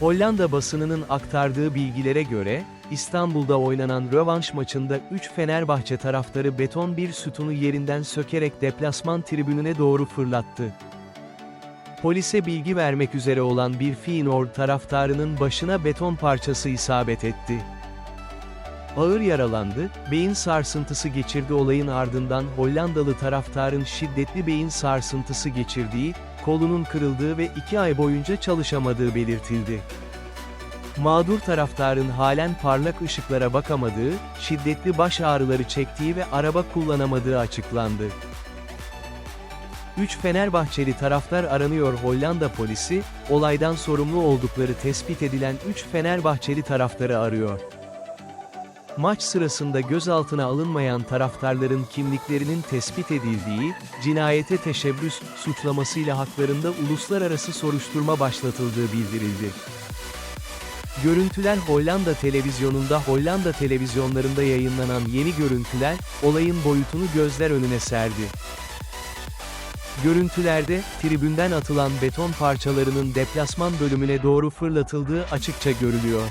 Hollanda basınının aktardığı bilgilere göre, İstanbul'da oynanan rövanş maçında 3 Fenerbahçe taraftarı beton bir sütunu yerinden sökerek deplasman tribününe doğru fırlattı. Polise bilgi vermek üzere olan bir Feyenoord taraftarının başına beton parçası isabet etti. Ağır yaralandı, beyin sarsıntısı geçirdi olayın ardından Hollandalı taraftarın şiddetli beyin sarsıntısı geçirdiği, kolunun kırıldığı ve iki ay boyunca çalışamadığı belirtildi. Mağdur taraftarın halen parlak ışıklara bakamadığı, şiddetli baş ağrıları çektiği ve araba kullanamadığı açıklandı. 3 Fenerbahçeli taraftar aranıyor Hollanda polisi, olaydan sorumlu oldukları tespit edilen 3 Fenerbahçeli taraftarı arıyor. Maç sırasında gözaltına alınmayan taraftarların kimliklerinin tespit edildiği, cinayete teşebbüs suçlamasıyla haklarında uluslararası soruşturma başlatıldığı bildirildi. Görüntüler Hollanda televizyonunda Hollanda televizyonlarında yayınlanan yeni görüntüler, olayın boyutunu gözler önüne serdi. Görüntülerde, tribünden atılan beton parçalarının deplasman bölümüne doğru fırlatıldığı açıkça görülüyor.